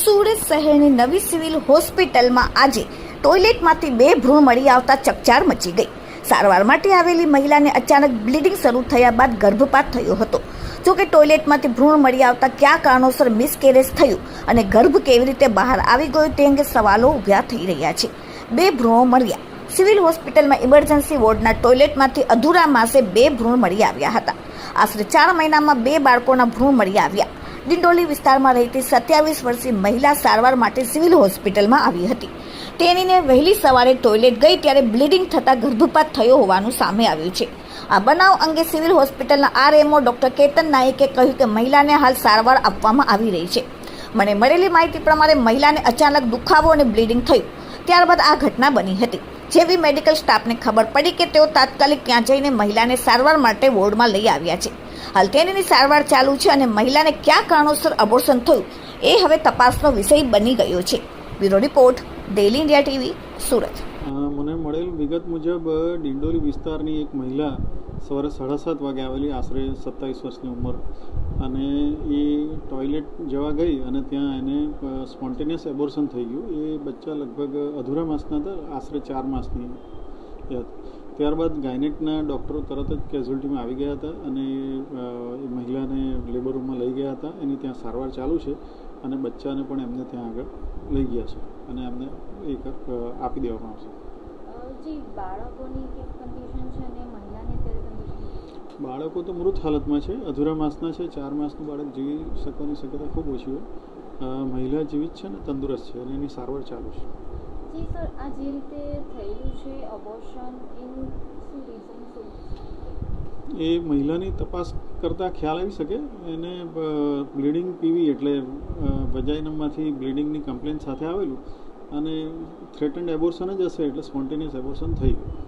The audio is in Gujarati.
સુરત શહેરની નવી સિવિલ હોસ્પિટલમાં આજે ટોયલેટમાંથી બે ભ્રૂણ મળી આવતા ચકચાર મચી ગઈ. સારવાર માટે આવેલી મહિલાને અચાનક બ્લીડિંગ શરૂ થયા બાદ ગર્ભપાત થયો હતો. જોકે ટોયલેટમાંથી ભ્રૂણ મળી આવતા કયા કારણોસર મિસકેરેજ થયું અને ગર્ભ કેવી રીતે બહાર આવી ગયો તે અંગે સવાલો ઊભા થઈ રહ્યા છે. બે ભ્રૂણો મળ્યા સિવિલ હોસ્પિટલમાં ઇમરજન્સી વોર્ડના ટોયલેટમાંથી અધૂરા માસે બે ભ્રૂણ મળી આવ્યા હતા. આશરે ચાર મહિનામાં બે બાળકોના ભ્રૂણ મળી આવ્યા. ડિંડોલી વિસ્તારમાં રહેતી સત્યાવીસ વર્ષીય મહિલા સારવાર માટે સિવિલ હોસ્પિટલમાં આવી હતી. તેણીને વહેલી સવારે ટોયલેટ ગઈ ત્યારે બ્લીડિંગ થતાં ગર્ભપાત થયો હોવાનું સામે આવ્યું છે. આ બનાવ અંગે સિવિલ હોસ્પિટલના આરએમઓ ડોક્ટર કેતન નાયકે કહ્યું કે મહિલાને હાલ સારવાર આપવામાં આવી રહી છે. મને મળેલી માહિતી પ્રમાણે મહિલાને અચાનક દુખાવો અને બ્લીડિંગ થયું. ત્યારબાદ આ ઘટના બની હતી. જેવી મેડિકલ સ્ટાફને ખબર પડી કે તેઓ તાત્કાલિક ત્યાં જઈને મહિલાને સારવાર માટે વોર્ડમાં લઈ આવ્યા છે. હાલ તેની સારવાર ચાલુ છે અને મહિલાને કયા કારણોસર અબોર્શન થયું એ હવે તપાસનો વિષય બની ગયો છે. Bureau report daily India TV, Surat. મને મળેલ વિગત મુજબ ડિંડોલી વિસ્તારની એક મહિલા સવારે સાડા સાત વાગે આવેલી આશરે સત્તાવીસ વર્ષની ઉંમર. અને એ ટોયલેટ જવા ગઈ અને ત્યાં એને સ્પોન્ટેનિયસ એબોર્શન થઈ ગયું. એ બચ્ચા લગભગ અધૂરા માસના હતા, આશરે ચાર માસની હતી. ત્યારબાદ ગાયનેકના ડૉક્ટરો તરત જ કેઝ્યુલિટીમાં આવી ગયા હતા અને એ મહિલાને લેબર રૂમમાં લઈ ગયા હતા. એની ત્યાં સારવાર ચાલુ છે અને બચ્ચાને પણ એમને ત્યાં આગળ લઈ ગયા છે અને એમને એક આપી દેવામાં આવશે. જી બાળકોની કે કન્ડિશન છે અને મહિલાની અત્યારે કન્ડિશન બાળકો તો મૃત હાલતમાં છે. અધૂરા માસના છે. ચાર માસનું બાળક જીવી શકવાની શક્યતા ખૂબ ઓછી હોય. મહિલા જીવિત છે ને તંદુરસ્ત છે અને એની સારવાર ચાલુ છે. જી સર આ જે રીતે થયેલું છે અબોર્શન એનું શું રીઝન શું એ મહિલાની તપાસ કરતાં ખ્યાલ આવી શકે. એને બ્લીડિંગ પીવી એટલે વજાઇનમમાંથી બ્લીડિંગની કમ્પ્લેન સાથે આવેલું. અને થ્રેટન્ડ એબોર્શન જ હશે એટલે સ્પોન્ટેનિયસ એબોર્શન થઈ ગયું.